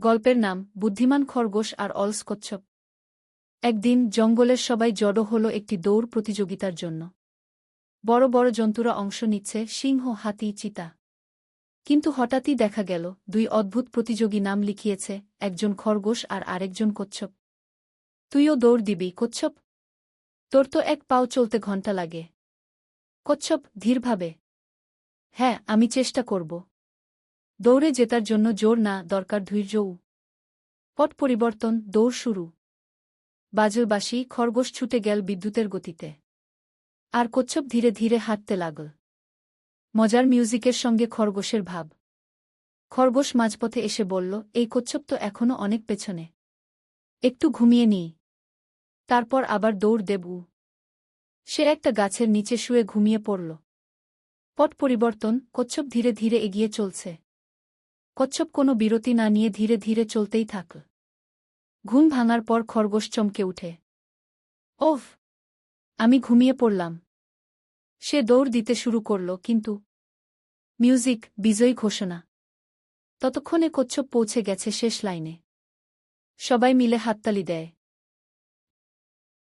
গল্পের নাম, বুদ্ধিমান খরগোশ আর অলস কচ্ছপ একদিন জঙ্গলের সবাই জড়ো হল একটি দৌড় প্রতিযোগিতার জন্য। বড় বড় জন্তুরা অংশ নিচ্ছে, সিংহ, হাতি, চিতা। কিন্তু হঠাৎই দেখা গেল, দুই অদ্ভুত প্রতিযোগী নাম লিখিয়েছে, একজন খরগোশ আর আরেকজন কচ্ছপ। তুইও দৌড় দিবি, কচ্ছপ? তোর তো এক পাও চলতে ঘণ্টা লাগে। কচ্ছপ, ধীরভাবে। হ্যাঁ আমি চেষ্টা করব। দৌড়ে জেতার জন্য জোর না, দরকার ধৈর্যও পট পরিবর্তন, দৌড় শুরু। বাজলবাসী খরগোশ ছুটে গেল বিদ্যুতের গতিতে। আর কচ্ছপ ধীরে ধীরে হাঁটতে লাগল। মজার মিউজিকের সঙ্গে খরগোশের ভাব। খরগোশ মাঝপথে এসে বলল, এই কচ্ছপ তো এখনও অনেক পেছনে। একটু ঘুমিয়ে নিই তারপর আবার দৌড় দেবু সে একটা গাছের নিচে শুয়ে ঘুমিয়ে পড়ল। পট পরিবর্তন, কচ্ছপ ধীরে ধীরে এগিয়ে চলছে। কচ্ছপ কোনো বিরতি না নিয়ে ধীরে ধীরে চলতেই থাক। ঘুম ভাঙার পর খরগোশ চমকে উঠে। ওফ! আমি ঘুমিয়ে পড়লাম। সে দৌড় দিতে শুরু করল, কিন্তু মিউজিক, বিজয়ী ঘোষণা। ততক্ষণে কচ্ছপ পৌঁছে গেছে শেষ লাইনে। সবাই মিলে হাততালি দেয়।